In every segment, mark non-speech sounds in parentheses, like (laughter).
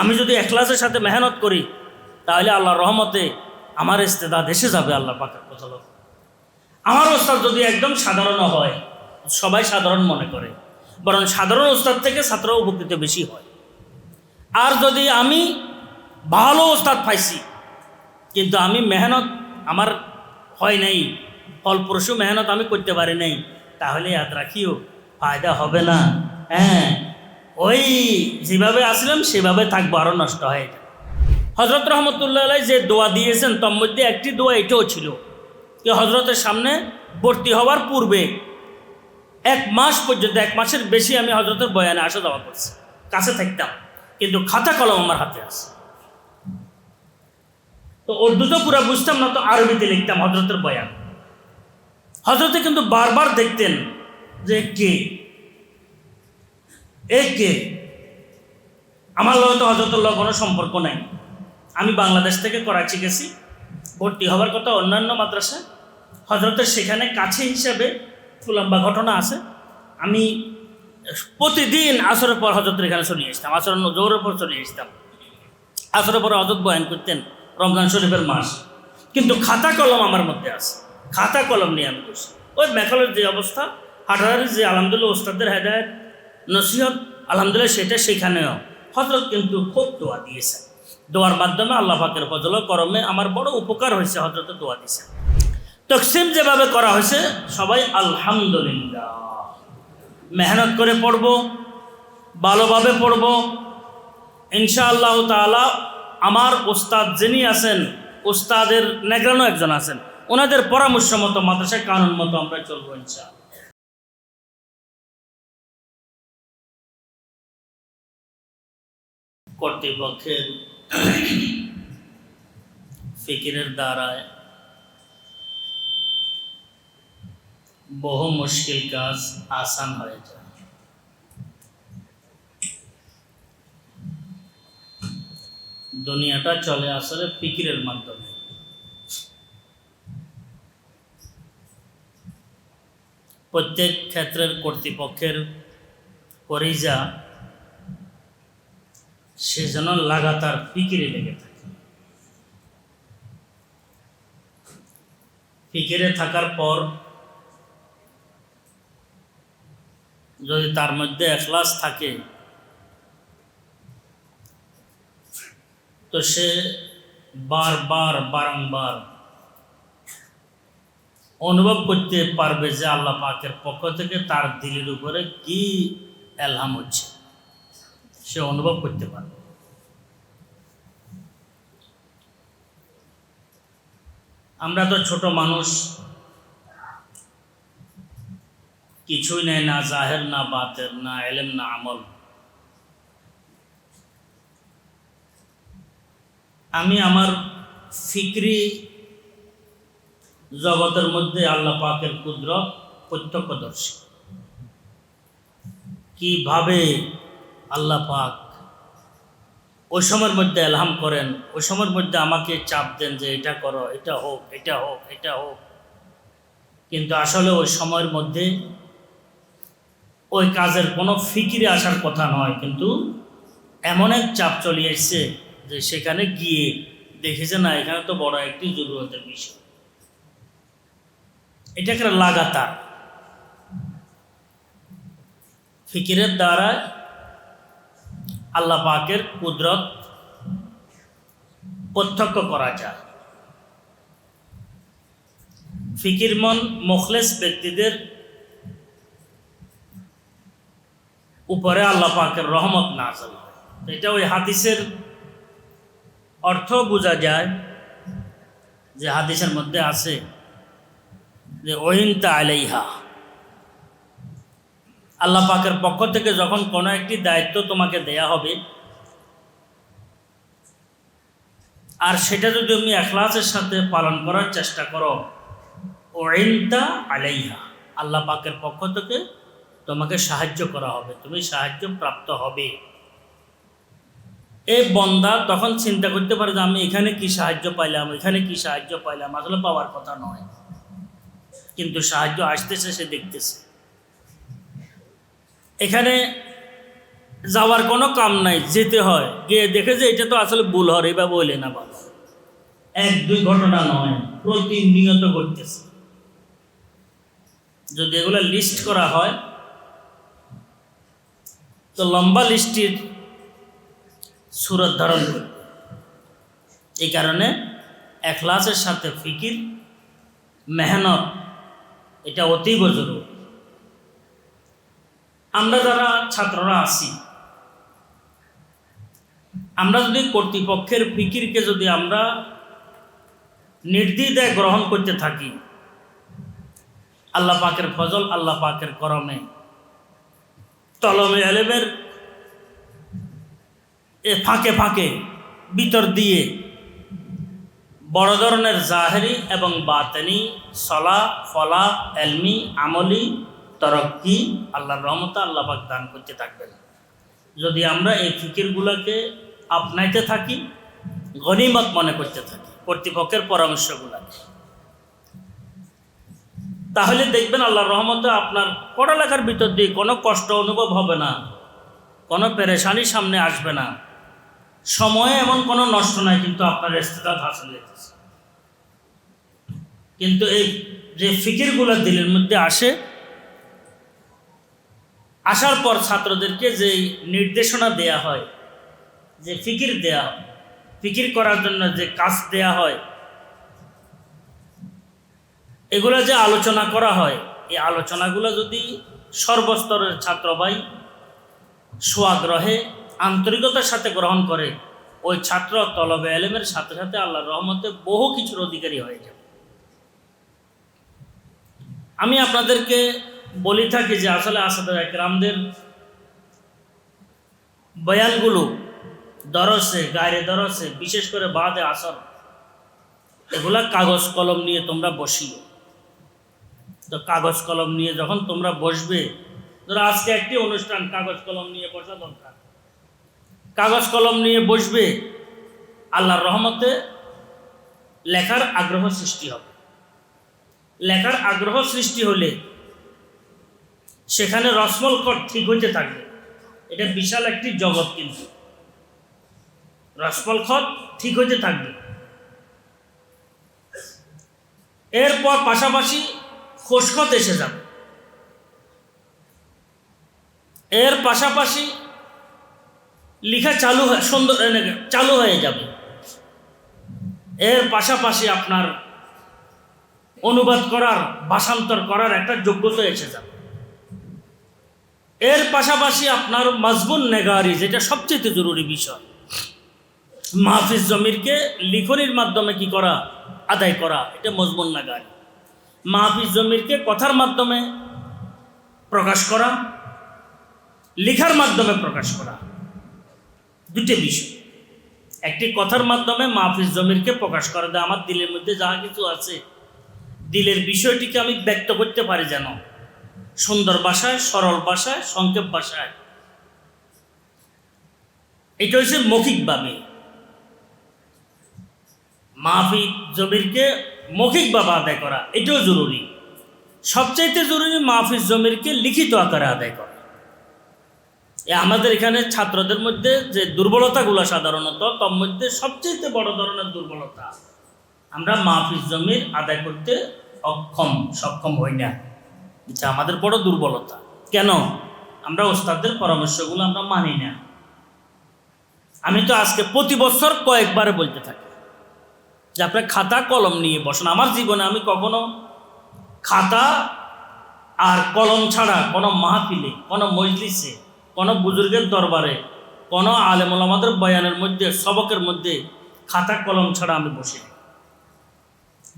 আমি যদি এখলাসের সাথে মেহনত করি, তাহলে আল্লাহর রহমতে আমার ইস্তেদাদ এসে যাবে আল্লাহ পাকের কথা আমার ওস্তাদ যদি একদম সাধারণ হয়, সবাই সাধারণ মনে করে, বরং সাধারণ ওস্তাদ থেকে ছাত্র উপকৃত বেশি হয়। আর যদি আমি ভালো ওস্তাদ পাইছি, কিন্তু আমি মেহনত আমার হয় নাই, ফলপ্রসূ মেহনত আমি করতে পারি নাই, তাহলে ইয়াদ রাখিও, ফায়দা হবে না। হ্যাঁ ওই যেভাবে আসলাম, সেভাবে থাকব আরও নষ্ট হয়ে যাবে। হজরত রহমতুল্লাহ যে দোয়া দিয়েছেন, তার মধ্যে একটি দোয়া এটাও ছিল যে হজরতের সামনে ভর্তি হওয়ার পূর্বে এক মাস পর্যন্ত, এক মাসের বেশি আমি হজরতের বয়ানে আসা যাওয়া করছি। কাছে থাকতাম, কিন্তু খাতা কলম আমার হাতে আছে। তো উর্দু তো পুরো বুঝতাম না, তো আরবিতে লিখতাম হজরতের বয়ান। হজরতে কিন্তু বারবার দেখতেন যে কে? এ কে আমার লগে তো হজরতুল্লাহ কোনো সম্পর্ক নাই। আমি বাংলাদেশ থেকে করাচি গেছি, ভর্তি হওয়ার কথা অন্যান্য মাদ্রাসা। হজরতের সেখানে কাছে হিসাবে লম্বা ঘটনা আছে। আমি প্রতিদিন আসরের পর হজরতের এখানে চলে আসতাম আসর জোরের পর চলে আসতাম। আসরের পর হজরত বয়ান করতেন, রমজান শরীফের মাস। কিন্তু খাতা কলম আমার মধ্যে আছে। খাতা কলম নিয়ে আমি ওই মেকালের যে অবস্থা হাটারের যে আলহামদুলিল্লাহ ওস্তাদের হেদায়ত নসিহত, আলহামদুলিল্লাহ সেটা সেখানেও। হজরত কিন্তু খুব দোয়া দিয়েছেন। দোয়ার মাধ্যমে আল্লাহ পাকের ফজল করমে আমার বড় উপকার হয়েছে হজরতে দোয়া দিয়েছেন। তকসিম যেভাবে করা হয়েছে, সবাই আলহামদুলিল্লাহ। মেহনত করে পড়ব, ভালোভাবে পড়ব। ইনশাআল্লাহ তাআলা আমার ওস্তাদ যিনি আছেন, ওস্তাদের নেগ্রানো একজন আছেন, ওনাদের পরামর্শ মতো মাদ্রাসায় কানুন মতো আমরা চলবো ইনশাআল্লাহ। কর্তৃপক্ষের ফিকিরের দ্বারায় বহু মুশকিল কাজ আসান হয়ে যায়। দুনিয়াটা চলে আসলে ফিকিরের মাধ্যমে। প্রত্যেক ক্ষেত্রের কর্তৃপক্ষের পরিজা সে যেন লাগাতার ফিকিরে লেগে থাকে। ফিকিরে থাকার পর যদি তার মধ্যে এখলাস থাকে, তো সে বারবার, বারংবার অনুভব করতে পারবে যে আল্লাহ পাকের পক্ষ থেকে তার দিলের উপরে কি এলহাম হচ্ছে। সে অনুভব করতে পারবে আমরা তো ছোট মানুষ, কিছুই নেই, না জাহের, না বাতের, না এলেম, না আমল। আমি আমার ফিক্রি জগতের মধ্যে আল্লাহ পাকের কুদরত প্রত্যক্ষদর্শী। কীভাবে আল্লাহ পাক ওই সময়ের মধ্যে এলহাম করেন ওই সময়ের মধ্যে আমাকে চাপ দেন যে এটা করো, এটা হোক এটা হোক এটা হোক। কিন্তু আসলে ওই সময়ের মধ্যে ওই কাজের কোনো ফিকিরে আসার কথা নয়, কিন্তু এমন এক চাপ চলে এসছে যে সেখানে গিয়ে দেখেছে না, এখানে তো বড় একটি জরুরতের বিষয়। এটা একটা লাগাতার। ফিকিরের দ্বারা আল্লাহ পাকের কুদরত প্রত্যক্ষ করা যায়। ফিকির মন মুখলেস ব্যক্তিদের উপরে আল্লাহ পাকের রহমত নাজল এটা ওই হাদিসের অর্থ বোঝা যায় যে হাদিসের মধ্যে আছে যে ওহিনতা আলাইহা। আল্লাহ পাকের পক্ষ থেকে যখন কোনো একটি দায়িত্ব তোমাকে দেয়া হবে, আর সেটা যদি তুমি এখলাসের সাথে পালন করার চেষ্টা করো ওইনতা আলাইহা, আল্লাহ পাকের পক্ষ থেকে তোমাকে সাহায্য করা হবে, তুমি সাহায্য প্রাপ্ত হবে। এই বন্দা তখন চিন্তা করতে পারে যে আমি এখানে কি সাহায্য পাইলাম, এখানে কি সাহায্য পাইলাম, আসলে পাওয়ার কথা নয়। কিন্তু সাহায্য আসতেছে, সে দেখতেছে। এখানে যাওয়ার কোনো কাম নাই, যেতে হয়। গিয়ে দেখে যে এটা তো আসলে ভুল হর বা বলে না বাবা এক, দুই ঘটনা নয়, প্রতিনিয়ত ঘটতেছে। যদি এগুলো লিস্ট করা হয়, তো লম্বা লিস্টির সুরত ধারণ করবে। এই কারণে এখলাসের সাথে ফিকির, মেহনত, এটা অতীব জরুরি। আমরা যারা ছাত্ররা আছি, আমরা যদি কর্তৃপক্ষের ফিকিরকে যদি আমরা নির্দ্বিধায় গ্রহণ করতে থাকি, আল্লাহ পাকের ফজল, আল্লাহ পাকের করমে। তলমে আলেমের এ ফাঁকে ফাঁকে ভিতর দিয়ে বড় ধরনের জাহেরি এবং বাতেনি, সলা, ফলা, এলমি, আমলি তরক্কি আল্লাহর রহমতা আল্লাহ পাক দান করতে থাকবেন। যদি আমরা এই ফিকিরগুলোকে আপনাইতে থাকি, গনিমত মনে করতে থাকি, কর্তৃপক্ষের পরামর্শগুলোকে। তাহলে দেখবেন আল্লাহর রহমতে আপনার পড়ালেখার ভিতর দিয়ে কোনো কষ্ট অনুভব হবে না, কোনো পেরেশানি সামনে আসবে না। সময়ে এমন কোনো নষ্ট নাই, কিন্তু আপনার ইস্তেদাদ হাসিল হইতেছে। কিন্তু এই যে ফিকিরগুলো দিলের মধ্যে আসে আসার পর ছাত্রদেরকে যে নির্দেশনা দেয়া হয়, যে ফিকির দেয়া হয়, ফিকির করার জন্য যে কাজ দেয়া হয়, এগুলো যে আলোচনা করা হয়, এই আলোচনাগুলো যদি সর্বস্তরের ছাত্র ভাই সোয়াগ্রহে আন্তরিকতার সাথে গ্রহণ করে, ওই ছাত্র তলবে এলেমের সাথে সাথে আল্লাহর রহমতে বহু কিছুর অধিকারী হয়ে যাবে। আমি আপনাদেরকে বলি থাকি যে আসলে আসাদ একরামদের বয়ানগুলো দরসে গায়ে দরসে, বিশেষ করে বাদে আসর, এগুলা কাগজ কলম নিয়ে তোমরা বসিও। তো কাগজ কলম নিয়ে যখন তোমরা বসবে, ধরো আজকে একটি অনুষ্ঠান, কাগজ কলম নিয়ে বসা দরকার। কাগজ কলম নিয়ে বসবে, আল্লাহর রহমতে লেখার আগ্রহ সৃষ্টি হবে। লেখার আগ্রহ সৃষ্টি হলে সেখানে রসমল কর ঠিক হইতে থাকবে। এটা বিশাল একটি জগৎ কিন্তু। রসমল খত ঠিক হইতে থাকবে। এরপর পাশাপাশি খোসখত এসে যাবে। এর পাশাপাশি লিখা চালু হয়, সুন্দর চালু হয়ে যাবে। এর পাশাপাশি আপনার অনুবাদ করার, ভাষান্তর করার একটা যোগ্যতা এসে যাবে। এর পাশাপাশি আপনার মাজবুন নেগারি, যেটা সবচেয়ে জরুরি বিষয়। মাহফিজ জমিরকে লিখনির মাধ্যমে কি করা? আদায় করা, এটা মজবুন নাগারি। মাহফিজ জমিরকে কথার মাধ্যমে প্রকাশ করা, লেখার মাধ্যমে প্রকাশ করা দুটি বিষয়। একটি কথার মাধ্যমে মাহফিজ জমিরকে প্রকাশ করা দেয় আমার দিলের মধ্যে যা কিছু আছে, দিলের বিষয়টিকে আমি ব্যক্ত করতে পারি যেন। সুন্দর ভাষায়, সরল ভাষায়, সংক্ষেপ ভাষায়। এটা হচ্ছে মৌখিকভাবে। মাহফিজ জমিরকে মৌখিকভাবে আদায় করা, এটাও জরুরি। সবচাইতে জরুরি মাহফিজ জমিরকে লিখিত আকারে আদায় করা। আমাদের এখানে ছাত্রদের মধ্যে যে দুর্বলতাগুলো সাধারণত, তার মধ্যে সবচেয়ে বড় ধরনের দুর্বলতা, আমরা মাহফিজ জমির আদায় করতে অক্ষম, সক্ষম হই না। এটা আমাদের বড় দুর্বলতা। কেন? আমরা ওস্তাদদের পরামর্শগুলো আমরা মানি না। আমি তো আজকে প্রতি বছর কয়েকবারে বলতে থাকি যে আপনার খাতা, কলম নিয়ে বসেন। আমার জীবনে আমি কখনো খাতা আর কলম ছাড়া কোনো মাহফিলে, কোনো মজলিসে, কোনো বুজুর্গের দরবারে, কোনো আলেমুল আমাদের বয়ানের মধ্যে, সবকের মধ্যে খাতা, কলম ছাড়া আমি বসি।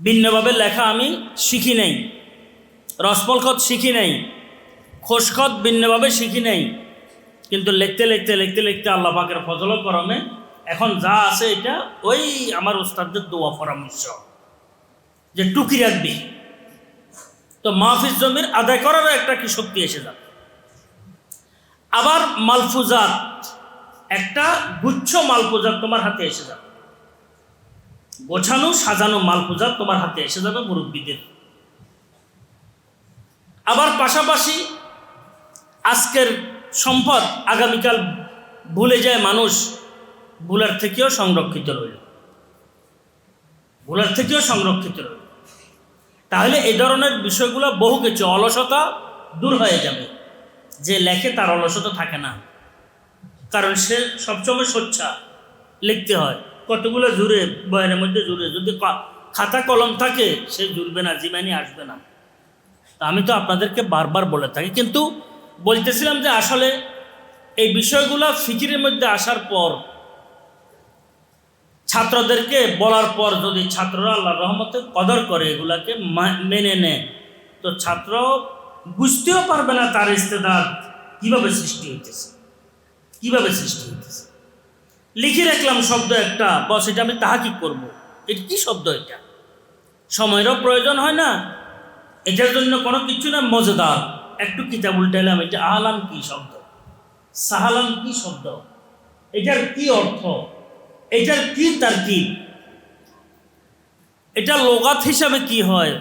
ভিন্নভাবে লেখা আমি শিখি নাই। রসমলখত শিখি নাই খোসখত ভিন্নভাবে শিখি নাই, কিন্তু লিখতে লিখতে লিখতে লিখতে আল্লাহ পাকের ফজল করমে এখন যা আছে এটা ওই আমার উস্তাদদের দোয়া পরামর্শ, যে টুকি রাখবি। তো মাহফিজ জমির আদায় করারও একটা কি শক্তি এসে যাবে। আবার মালফুজাত, একটা গুচ্ছ মালফুজাত তোমার হাতে এসে যাবে। গোছানো, সাজানো মালফুজাত তোমার হাতে এসে যাবে মুরব্বীদের। আবার পাশাপাশি আজকের সম্পদ আগামীকাল ভুলে যায় মানুষ, ভুলার থেকেও সংরক্ষিত রইল। ভুলার থেকেও সংরক্ষিত রইল। তাহলে এ ধরনের বিষয়গুলো বহু কিছু অলসতা দূর হয়ে যাবে। যে লেখে তার অলসতা থাকে না। কারণ সে সবসময় সোচ্ছা লিখতে হয়, কতগুলো জুড়ে, বয়ানের মধ্যে জুড়ে। যদি খাতা কলম থাকে, সে জুড়বে না জিমানি আসবে না। আমি তো আপনাদেরকে বারবার বলে থাকি, কিন্তু বলতেছিলাম যে আসলে এই বিষয়গুলো ফিকিরের মধ্যে আসার পর, ছাত্রদেরকে বলার পর যদি ছাত্ররা আল্লাহ রহমতে কদর করে এগুলাকে মেনে নেয়, তো ছাত্র বুঝতেও পারবে না তার ইস্তেদার কীভাবে সৃষ্টি হইতেছে, কীভাবে সৃষ্টি হইতেছে। লিখে রাখলাম শব্দ একটা, বস এটা আমি তাহা কি করব। এটা কি শব্দ এটা? সময়েরও প্রয়োজন হয় না এটার জন্য কোনো কিছু না, মজাদার। একটু কিতাব উল্টাইলাম, এটা আহলাম কি শব্দ? সাহালাম কি শব্দ? এটার কি অর্থ? এটার কি তার কি এটা লোগাত হিসাবে কি হয়?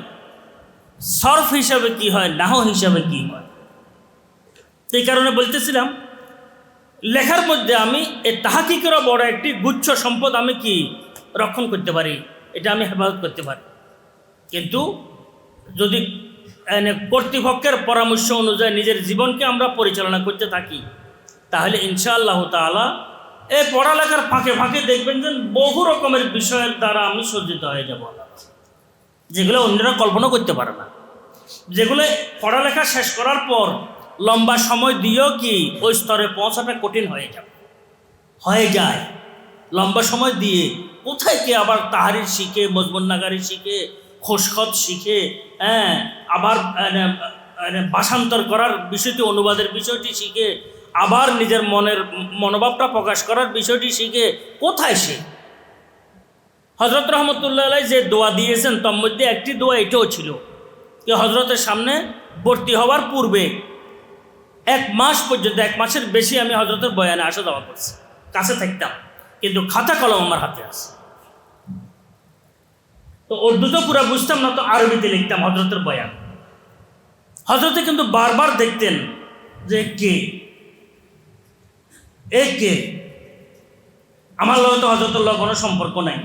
সর্ফ হিসাবে কি হয়? নাহ হিসাবে কি হয়? এই কারণে বলতেছিলাম, লেখার মধ্যে আমি এই তাহাকিকেরও বড় একটি গুচ্ছ সম্পদ আমি কি রক্ষণ করতে পারি? এটা আমি হেফাজত করতে পারি। কিন্তু যদি কর্তৃপক্ষের পরামর্শ অনুযায়ী নিজের জীবনকে আমরা পরিচালনা করতে থাকি, তাহলে ইনশাআল্লাহ তাআলা এই পড়ালেখার ফাঁকে ফাঁকে দেখবেন যে বহু রকমের বিষয়ের দ্বারা আমি সজ্জিত হয়ে যাব যেগুলো অন্যরা কল্পনা করতে পারে না। যেগুলো পড়ালেখা শেষ করার পর লম্বা সময় দিয়েও কি ওই স্তরে পৌঁছাটা কঠিন হয়ে যাবে? হয়ে যায়। লম্বা সময় দিয়ে কোথায় কি আবার তাহারির শিখে, মজমুন নাগারি শিখে খোসখত শিখে হ্যাঁ আবার ভাষান্তর করার বিষয়টি, অনুবাদের বিষয়টি শিখে, আবার নিজের মনের মনোভাবটা প্রকাশ করার বিষয়টি শিখে, কোথায় সে? হজরত রহমতুল্লাহ যে দোয়া দিয়েছেন, তার মধ্যে একটি দোয়া এটাও ছিল যে হজরতের সামনে ভর্তি হওয়ার পূর্বে এক মাস পর্যন্ত, এক মাসের বেশি আমি হজরতের বয়ানে আসা যাওয়া করছি, কাছে থাকতাম। কিন্তু খাতা কলম আমার হাতে আছে। তো উর্দু পুরো বুঝতাম না, তো আরবিতে লিখতাম হজরতের বয়ান। হজরতে কিন্তু বারবার দেখতেন যে কে? এ কে? আমার লগে তো হজরতুল্লাহ কোনো সম্পর্ক নাই।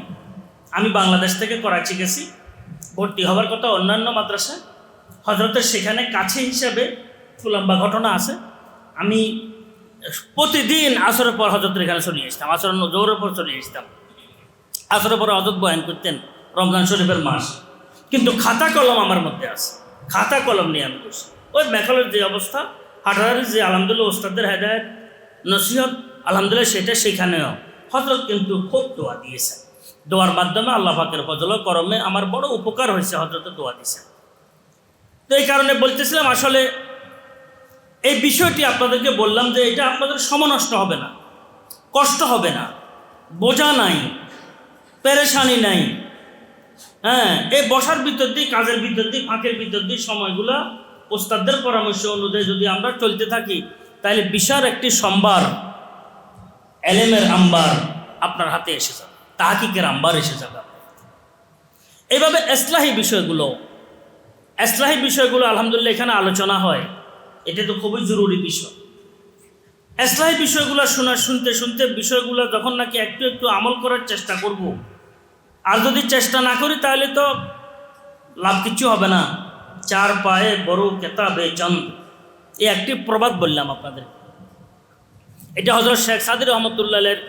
আমি বাংলাদেশ থেকে করাচি গেছি, ভর্তি হবার কথা অন্যান্য মাদ্রাসা। হজরতের সেখানে কাছে হিসাবে লম্বা ঘটনা আছে। আমি প্রতিদিন আসরের পর হজরতের এখানে চলে আসতাম আসর জোরের পর চলে আসতাম। আসরের পর হজরত বয়ান করতেন রমজান শরীফের মাস। কিন্তু খাতা কলম আমার মধ্যে আছে। খাতা কলম নিয়ে আমি বসি। ওই মেঘালয়ের যে অবস্থা হাটারের যে আলহামদুলিল্লাহ ওস্তাদের হেদায়ত, নসিহত, আলহামদুলিল্লাহ সেটা সেখানেও। হজরত কিন্তু খুব দোয়া দিয়েছেন দোয়ার মাধ্যমে আল্লাহ পাকের ফজল করমে আমার বড় উপকার হয়েছে হজরতে দোয়া দিয়েছেন তো এই কারণে বলতেছিলাম, আসলে এই বিষয়টি আপনাদেরকে বললাম যে এটা আপনাদের সমনষ্ট হবে না। কষ্ট হবে না। বোঝা নাই। পেরেশানি নাই। হ্যাঁ এই বসার ভিতর দিয়ে, কাজের ভিতর দিয়ে, ফাঁকের ভিতর দিয়ে সময়গুলো ওস্তাদদের পরামর্শ অনুযায়ী যদি আমরা চলতে থাকি, তাহলে বিশাল একটি সম্বার এলেমের আম্বার আপনার হাতে এসে যাবে, তাহাকিকের আম্বার এসে যাবে এইভাবে এসলাহি বিষয়গুলো এসলাহি বিষয়গুলো আলহামদুলিল্লাহ এখানে আলোচনা হয়। এটা তো খুবই জরুরি বিষয়। এসলাহি বিষয়গুলো শোনা, শুনতে শুনতে বিষয়গুলো যখন নাকি একটু একটু আমল করার চেষ্টা করব আর যদি চেষ্টা না করি, তাহলে তো লাভ কিছু হবে না। চার পায়ে বড় কেতাবে চন্দ এই একটি প্রবাদ বললাম আপনাদের। এটা হজরত শেখ সাদির রহমতুল্লাহের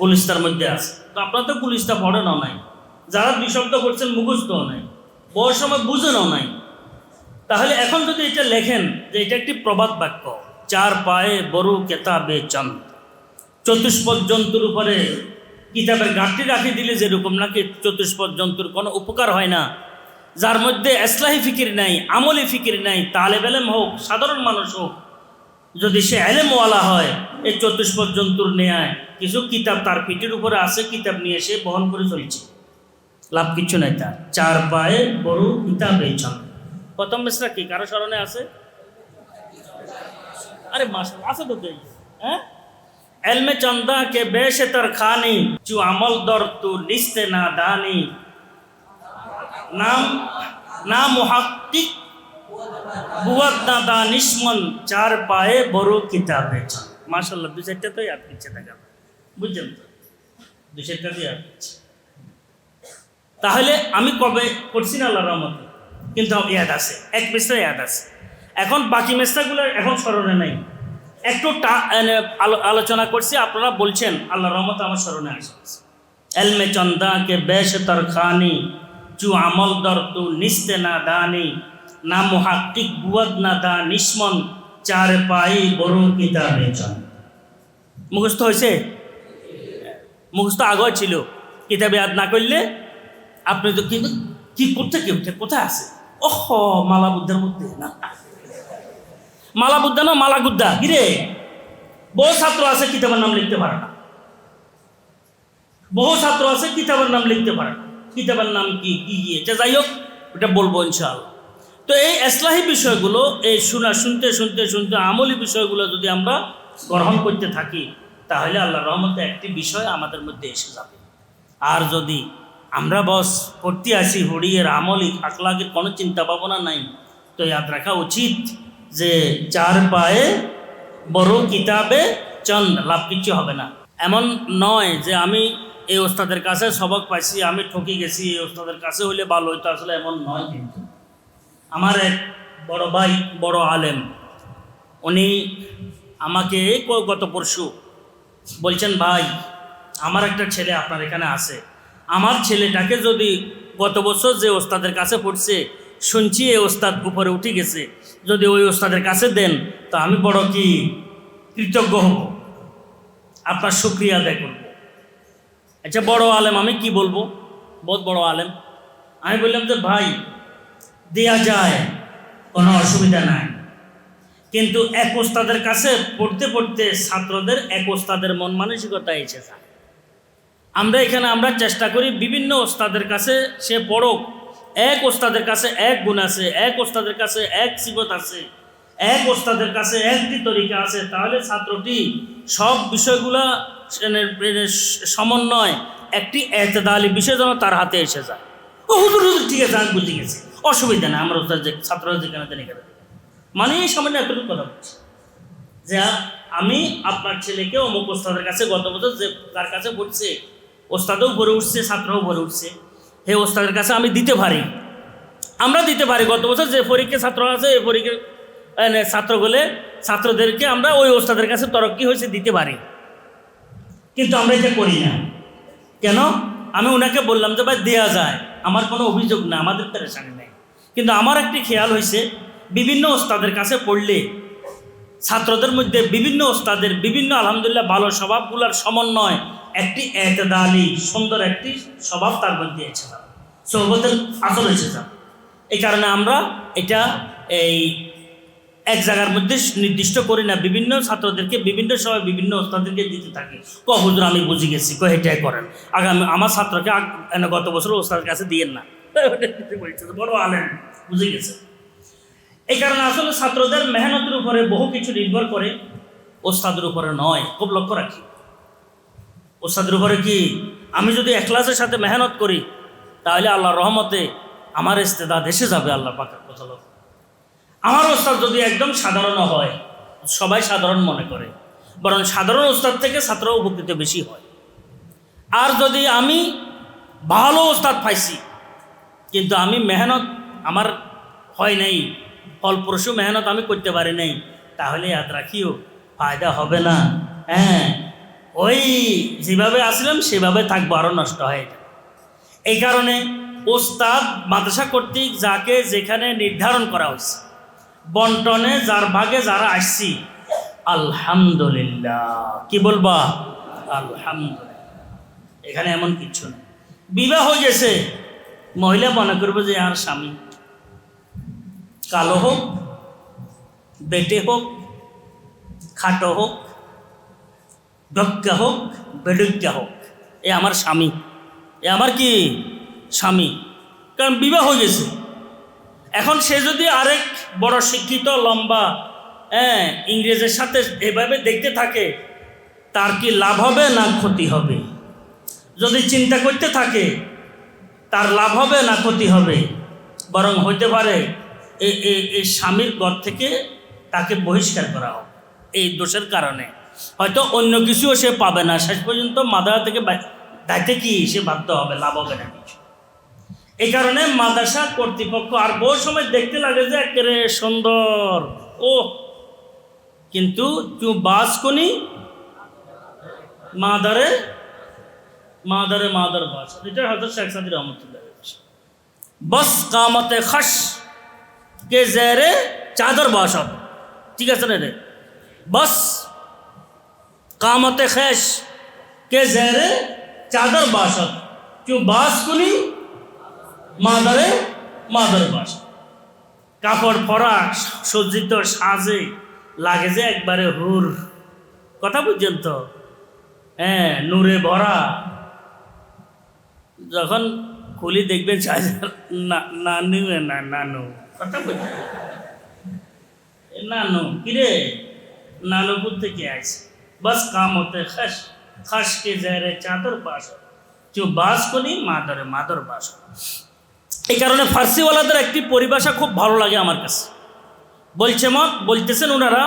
গুলিস্তার মধ্যে আছে। তো আপনারা তো গুলিস্তা পড়েনও নাই। যারা দুই শব্দ করছেন, মুখস্থও নাই। বড় সময় বুঝেনও নাই। তাহলে এখন যদি এটা লেখেন যে এটা একটি প্রবাদ বাক্য, চার পায়ে বড় কেতাবে চন্দ চতুষ্পদ জন্তুর উপরে কিতাবের গাঁটটি রাখি দিলে যেরকম নাকি চতুষ্পদ জন্তুর কোনো উপকার হয় না। যার মধ্যে এসলাহি ফিকির নাই, আমলি ফিকির নাই, তালেব এলেম হোক, সাধারণ মানুষ হোক, যদি সে এলেমওয়ালা হয় এই চতুষ্পদ জন্তুর নেয় কিছু কিতাব তার পিঠের উপরে আছে, কিতাব নিয়ে সে বহন করে চলছে। লাভ কিছু নাই তার। চার পায়ে বড় কিতাব এই চল প্রথম মেসরা কি? কারও স্মরণে আছে? আরে মাস আছে তো হ্যাঁ? এলমে চন্দা কে বেশে তর খানি, চু আমল দর তু নিস্তে না দানি। নাম নাম মুহাক্কিক বুয়াদ দাদা নিষ্মন চার পায়ে বড় কিতাবে মাশাল্লাহ দু চারটা তো ইয়াদ করছে দেখা বুঝছেন তো? দু চারটা ইয়াদ করছে তাহলে আমি কবে করছি না আল্লাহ রহমতে? কিন্তু ইয়াদ আছে, এক মেসটা ইয়াদ আছে। এখন বাকি মেসটাগুলো এখন স্মরণে নাই। একটু আলোচনা করছি। আপনারা বলছেন, আল্লাহ রহমত আমার স্মরণে আসে এলমে চন্দা কে বেশ তর খানি, চু আমল দর তু নিস্তে না দানি, না মুহাক্কিক বুয়াদ না দা নিষ্মন চার পাই বড় কিতাবে চন মুখস্থ হয়েছে? মুখস্থ আগে ছিল। কিতাবে ইয়াদ না করলে, আপনি তো কিন্তু কি করতে, কি কোথায় আছে? ওহ মালা বুদ্ধের মধ্যে। না মালা বুদ্ধা না মালা গুদ্দা কিরে বহু ছাত্র আছে, কিতাবের নাম লিখতে পারে না। বহু ছাত্র আছে, কিতাবের নাম লিখতে পারে না। কিতাবের নাম কি কি এটা যাই হোক ওটা বলব ইনশাআল্লাহ। তো এই এসলাহি বিষয়গুলো, এই শোনা, শুনতে শুনতে শুনতে আমলি বিষয়গুলো যদি আমরা গ্রহণ করতে থাকি, তাহলে আল্লাহ রহমতে একটি বিষয় আমাদের মধ্যে এসে যাবে। আর যদি আমরা বস করতে আসি, হড়িয়ের আমলি আখলাগের কোনো চিন্তা ভাবনা নাই, তো ইয়াদ রাখা উচিত। যে চার পায়ে বড় কিতাবে চন্দ, লাভ কিছু হবে না। এমন নয় যে আমি এই ওস্তাদের কাছে সবক পাইছি, আমি ঠকি গেছি, এই ওস্তাদের কাছে হইলে ভালো হইতো আসলে এমন নয় কিন্তু। আমার এক বড় ভাই, বড় আলেম, উনি আমাকে গত পরশু বলছেন, ভাই, আমার একটা ছেলে আপনার এখানে আছে। আমার ছেলেটাকে যদি গত বছর যে ওস্তাদের কাছে পড়ছে, শুনছি এই ওস্তাদ উপরে উঠে গেছে। যদি ওই ওস্তাদের কাছে দেন, তো আমি বড় কি কৃতজ্ঞ হব। আপনার শুক্রিয়া আদায় করব। আচ্ছা বড় আলেম, আমি কি বলব? বহুত বড় আলেম। আমি বললাম যে, ভাই, দেয়া যায়, কোনো অসুবিধা নাই। কিন্তু এক ওস্তাদের কাছে পড়তে পড়তে ছাত্রদের, এক ওস্তাদের মন মানসিকতা এসে যায়। আমরা এখানে আমরা চেষ্টা করি বিভিন্ন ওস্তাদের কাছে সে পড়ক এক ওস্তাদের কাছে এক গুণ আছে, এক ওস্তাদের কাছে এক সিবত আছে, এক ওস্তাদের কাছে একটি তরিকা আছে, তাহলে ছাত্রটি সব বিষয়গুলা সমন্বয়, একটি এতদালি বিষয় যেন তার হাতে এসে যায়। ও হুজুর হুজুর, ঠিক আছে, আমি বুঝে গেছি। অসুবিধা নেই, আমার ওস্তাদ ছাত্ররা যেখানে তেনে গেলে মানে এই সামান্য এতটুকু কথা বলছি। যে আমি আপনার ছেলেকে অমুক ওস্তাদের কাছে গত বছর যে তার কাছে পড়ছে ওস্তাদও ভরে উঠছে, ছাত্রও ভরে উঠছে। হে ওস্তাদের কাছে আমি দিতে পারি। আমরা দিতে পারি গত বছর যে পরীক্ষা ছাত্র আছে, এই পরীক্ষা ছাত্রগুলো, ছাত্রদেরকে আমরা ওই ওস্তাদের কাছে তরক্কি হয়েছে দিতে পারি। কিন্তু আমরা এটা করি না। কেন? আমি ওনাকে বললাম যে, ভাই, দেয়া যায়। আমার কোনো অভিযোগ না আমাদের পেরেশানি নেই। কিন্তু আমার একটি খেয়াল হয়েছে, বিভিন্ন ওস্তাদের কাছে পড়লে ছাত্রদের মধ্যে বিভিন্ন ওস্তাদের বিভিন্ন, আলহামদুলিল্লাহ, ভালো স্বভাবগুলোর সমন্বয় একটি এতদালি সুন্দর একটি স্বভাব তার মধ্যে এসে যাবে সৌবতের আসল এসে যাবে এই কারণে আমরা এটা এই এক জায়গার মধ্যে নির্দিষ্ট করি না, বিভিন্ন ছাত্রদেরকে, বিভিন্ন সময় বিভিন্ন ওস্তাদেরকে দিতে থাকি। ক হুজুর, আমি বুঝে গেছি ক এটাই করেন। আগামী আমার ছাত্রকে গত বছর ওস্তাদের কাছে দিয়েন না। (laughs) বড় আলেন বুঝে গেছে। এই কারণে আসলে ছাত্রদের মেহনতের উপরে বহু কিছু নির্ভর করে, ওস্তাদের উপরে নয়। খুব লক্ষ্য রাখি। ওস্তাদের উপরে কি? আমি যদি এখলাসের সাথে মেহনত করি, তাহলে আল্লাহর রহমতে আমার ইস্তেদাদ এসে যাবে আল্লাহ পাকের কথা। আমার ওস্তাদ যদি একদম সাধারণ হয়, সবাই সাধারণ মনে করে, বরং সাধারণ ওস্তাদ থেকে ছাত্র উপকৃত বেশি হয়। আর যদি আমি ভালো ওস্তাদ পাইছি, কিন্তু আমি মেহনত আমার হয় নাই, ফলপ্রসূ মেহনত আমি করতে পারি নাই, তাহলে ইয়াদ রাখিও, ফায়দা হবে না। হ্যাঁ ওই যেভাবে আসলাম, সেভাবে থাকব আরও নষ্ট হয় এটা। এই কারণে ওস্তাদ মাদ্রাসা কর্তৃক যাকে যেখানে নির্ধারণ করা হয়েছে, বন্টনে যার ভাগে যারা আসছি, আলহামদুলিল্লাহ। কি বলবা? আলহামদুলিল্লাহ। এখানে এমন কিছু নেই। বিবাহ হয়ে গেছে। মহিলা মনে করবে যে আর স্বামী। কালো হোক, বেটে হোক, খাটো হোক ডক্কা হোক বেডুক্কা হোক, এ আমার স্বামী, এ আমার কি স্বামী? কারণ বিবাহ হয়ে গেছে। এখন সে যদি আরেক বড় শিক্ষিত, লম্বা হ্যাঁ ইংরেজের সাথে এভাবে দেখতে থাকে, তার কি লাভ হবে না ক্ষতি হবে? যদি চিন্তা করতে থাকে, তার লাভ হবে না ক্ষতি হবে? বরং হইতে পারে এই স্বামীর ঘর থেকে তাকে বহিষ্কার করা হোক, এই দোষের কারণে। হয়তো অন্য কিছুও সে পাবে না। শেষ পর্যন্ত মাদ্রাসা থেকে দায়িত্বে কি সে বাধ্য হবে? লাভ হবে না কিছু। এই কারণে মাদ্রাসা কর্তৃপক্ষ আর বহু সময় দেখতে লাগে যে একেবারে সুন্দর। ও কিন্তু বাস কোনি, মাদারে মাদারে মাদার বাস। এটা হয়তো শেখ সাদি রহমতুল্লাহ বস কামতে খস, কে জেরে চাদর বাস হবে। ঠিক আছে না রে? বস কামতে খেস কে জেরে চাদর বাস হবে তুই বাস কোনি, মাদারে মাদার বাস। কাপড় পরা, সজ্জিত সাজে, লাগে যে একবারে হুর। কথা বুঝছেন তো? হ্যাঁ নূরে ভরা। যখন খুলি দেখবেন নানু না, নানু। কথা এ নানু, কিরে? নানুপুর থেকে আছে বাস কাম হতে খাস খাস কে যায় রে চাদর বাস চু বাস করি মাদরে মাদর বাস এই কারণে ফার্সিওয়ালাদের একটি পরিভাষা খুব ভালো লাগে আমার কাছে বলছে মন বলতেছেন ওনারা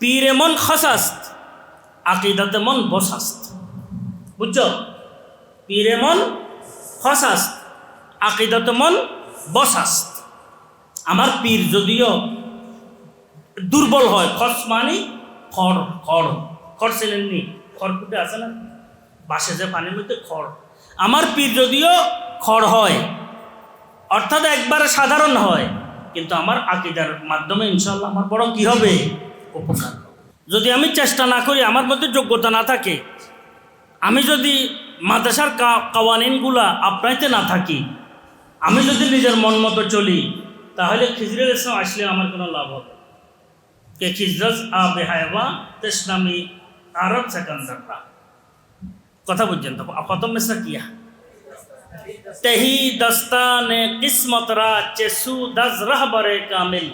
পীরে মন খাসাস্ত আকিদাতে মন বসাস্ত বুঝছ পীরে মন খসাস্ত আকিদাতে মন বসাস্ত আমার পীর যদিও দুর্বল হয় খস মানে খড় খড়। খড় ছিলেননি খড়কুটে আছে না? বাসে যে পানির মধ্যে খড়। আমার পীর যদিও খড় হয়, অর্থাৎ একবারে সাধারণ হয়, কিন্তু আমার আকিদার মাধ্যমে ইনশাল্লাহ আমার বড় কি হবে? উপকার যদি আমি চেষ্টা না করি, আমার মধ্যে যোগ্যতা না থাকে, আমি যদি মাদ্রাসার কাওয়ানিনগুলা আপনাইতে না থাকি, আমি যদি নিজের মন মতো চলি, তাহলে খিজরুল ইসলাম আসলে আমার কোনো লাভ হবে কে খিজরত আবে হায়বা তেসনামি আরব সেকান্দাররা কথা বুঝছেন তো প্রথম মেসরা কিয়া তেহি দস্তানে কিসমত রা চেসু দজ রহবরে কামিল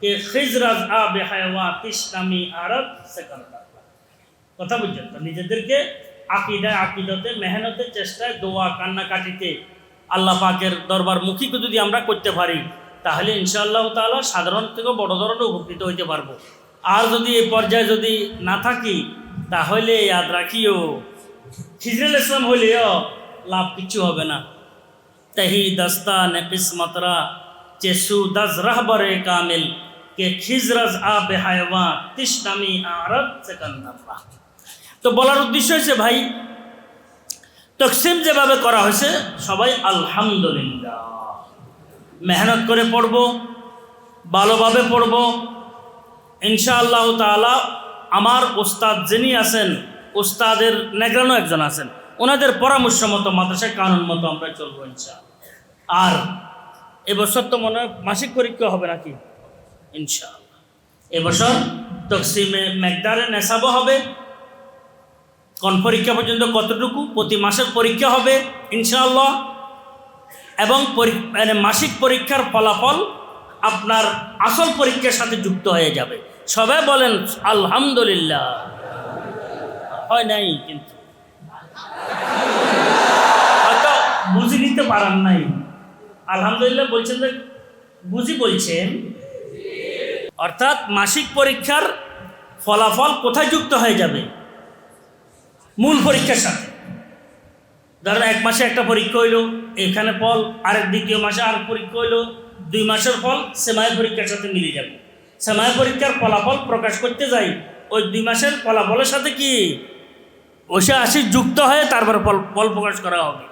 কে খিজরত আবে হায়ওয়া তিসনামি আরব সেকান্দাররা কথা বুঝছেন তো নিজেদেরকে আকিদায় আকিদতে মেহনতে চেষ্টায় দোয়া কান্নাকাটিতে আল্লাহ পাকের দরবার মুখীকে যদি আমরা করতে পারি তাহলে ইনশাআল্লাহ তাআলা সাধারণ থেকে বড় ধরনের উপকৃত হইতে পারব। আর যদি এই পর্যায়ে যদি না থাকি, তাহলে ইয়াদ রাখিও। খিজরুল ইসলাম হইলেও লাভ কিছু হবে না। তহি দস্তান কিসমতরা চেসু দজ রহবরে কামিল, কে খিজরজ আব হায়ওয়া তিসনামি আরব তো বলার উদ্দেশ্য হয়েছে ভাই, তকসিম যেভাবে করা হয়েছে সবাই আলহামদুলিল্লাহ। মেহনত করে পড়ব, ভালোভাবে পড়ব। ইনশাআল্লাহ তাআলা আমার ওস্তাদ যিনি আছেন, ওস্তাদের নেগ্রানো একজন আছেন, ওনাদের পরামর্শ মতো মাদ্রাসায় কানুন মতো আমরা চলবো ইনশাআল্লাহ। আর এবছর তো মনে হয় মাসিক পরীক্ষা হবে নাকি? ইনশাআল্লাহ। এবছর তকসিমে মেকদারে নেশাবো হবে। কোন পরীক্ষা পর্যন্ত কতটুকু? প্রতি মাসের পরীক্ষা হবে ইনশাআল্লাহ। এবং মানে মাসিক পরীক্ষার ফলাফল আপনার আসল পরীক্ষার সাথে যুক্ত হয়ে যাবে। সবাই বলেন, আলহামদুলিল্লাহ। হয় নাই কিন্তু। হয়তো বুঝে নিতে পারান নাই। আলহামদুলিল্লাহ বলছেন যে, বুঝি বলছেন, অর্থাৎ মাসিক পরীক্ষার ফলাফল কোথায় যুক্ত হয়ে যাবে? মূল পরীক্ষার সাথে। ধরেন এক মাসে একটা পরীক্ষা হইল এখানে ফল, আরেক দ্বিতীয় মাসে আর পরীক্ষা হইল দুই মাসের ফল সেমাই পরীক্ষার সাথে মিলে যাবে। সেমাই পরীক্ষার ফলাফল প্রকাশ করতে যাই, ওই দুই মাসের ফলাফলের সাথে কি? ওসে আসি যুক্ত হয়ে তারপর ফল ফল প্রকাশ করা হবে।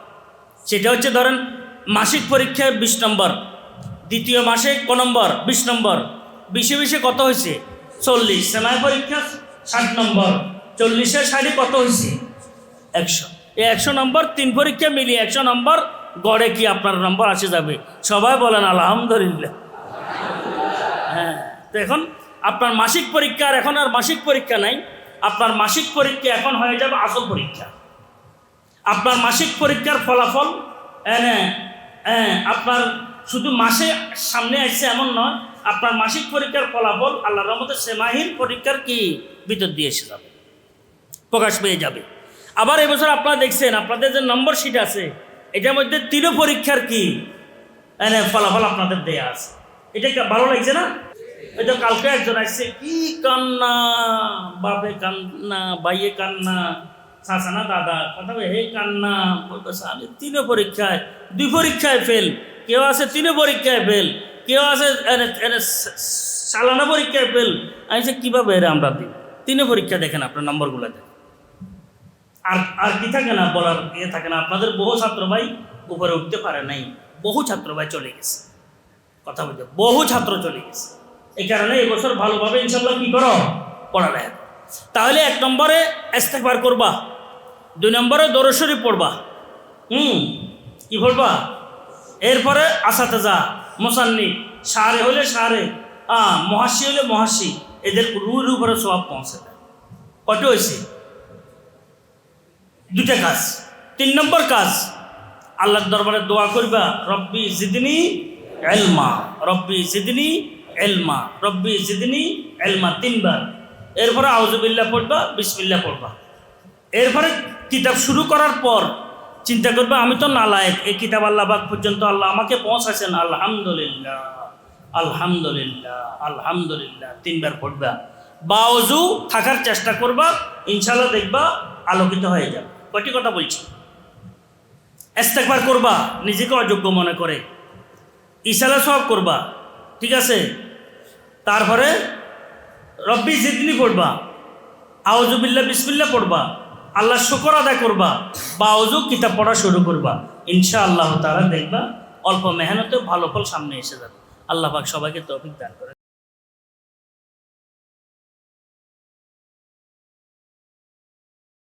সেটা হচ্ছে ধরেন, মাসিক পরীক্ষায় বিশ নম্বর, দ্বিতীয় মাসে ক নম্বর? বিশ নম্বর। বিশে বিশে কত হয়েছে চল্লিশ। সেমাই পরীক্ষা ষাট নম্বর। চল্লিশের ষাটে কত হয়েছে একশো। এই একশো নম্বর, তিন পরীক্ষা মিলিয়ে একশো নম্বর গড়ে কি আপনার নম্বর আসে যাবে? সবাই বলেন, আলহামদুলিল্লাহ। হ্যাঁ তো এখন আপনার মাসিক পরীক্ষা এখন আর মাসিক পরীক্ষা নাই। আপনার মাসিক পরীক্ষা এখন হয়ে যাবে আসল পরীক্ষা। আপনার মাসিক পরীক্ষার ফলাফল হ্যাঁ হ্যাঁ আপনার শুধু মাসে সামনে আসছে এমন নয়, আপনার মাসিক পরীক্ষার ফলাফল আল্লাহ রহমতের সেমাহির পরীক্ষার কি ভিতর দিয়ে এসে যাবে, প্রকাশ পেয়ে যাবে। আবার এবছর আপনারা দেখছেন, আপনাদের যে নম্বর শিট আছে এটার মধ্যে তিন পরীক্ষার কি? ফলাফল আপনাদের দেয়া আছে। এটা ভালো লাগছে না? এই তো কালকে একজন আসছে কি কান্না বাপে কান্না বাইয়ে কান্না শাসা না দাদা কথা হে কান্না। বলবে আমি তিনে পরীক্ষায় দুই পরীক্ষায় ফেল কেউ আছে তিনে পরীক্ষায় ফেল কেউ আছে সালানা পরীক্ষায় ফেল আমি বলছি, কীভাবে এর আমরা দিই? তিনে পরীক্ষা দেখেন আপনার নম্বরগুলো দেখেন। আর আর কি থাকে না, বলার ইয়ে থাকে না। আপনাদের বহু ছাত্র ভাই উপরে উঠতে পারে নাই। বহু ছাত্র ভাই চলে গেছে। কথা বলতে, বহু ছাত্র চলে গেছে। এই কারণে এবছর ভালোভাবে ইনশাল্লাহ কি করো? পড়ালেখা। তাহলে এক নম্বরে ইস্তেকবার করবা। দুই নম্বরে দরশরী পড়বা। হুম, কি পড়বা? এরপরে আসাতে যা মোসান্নি সারে হলে সারে আ মহাসি হলে মহাসি। এদের রুর উপরে সব পৌঁছে দেয়। কত হয়েছে দুটা কাজ। তিন নম্বর কাজ, আল্লাহর দরবারে দোয়া করবা, রব্বি জিদনি এলমা রব্বি জিদনি এলমা রব্বি জিদনি এলমা তিনবার। এরপরে আউজুবিল্লাহ পড়বা, বিসমিল্লাহ পড়বা। এরপরে কিতাব শুরু করার পর চিন্তা করবে, আমি তো নালায়েক, এই কিতাব আল্লাহ বাক পর্যন্ত আল্লাহ আমাকে পৌঁছাছেন আলহামদুলিল্লাহ আলহামদুলিল্লাহ আলহামদুলিল্লাহ। তিনবার পড়বা। বা অজু থাকার চেষ্টা করবা ইনশাল্লাহ দেখবা আলোকিত হয়ে যাবে। কয়টি কথা বলছি। এস্তেকবার করবা, নিজেকে অযোগ্য মনে করে। ইশালা সব করবা, ঠিক আছে? তারপরে রব্বি জিদনি পড়বা আউজুবিল্লা বিসমিল্লা পড়বা আল্লাহ শুকর আদায় করবা, বা অজু কিতাব পড়া শুরু করবা। ইনশা আল্লাহ তারা দেখবা, অল্প মেহনতে ভালো ফল সামনে এসে যাবে। আল্লাহ পাক সবাইকে তৌফিক দান করে।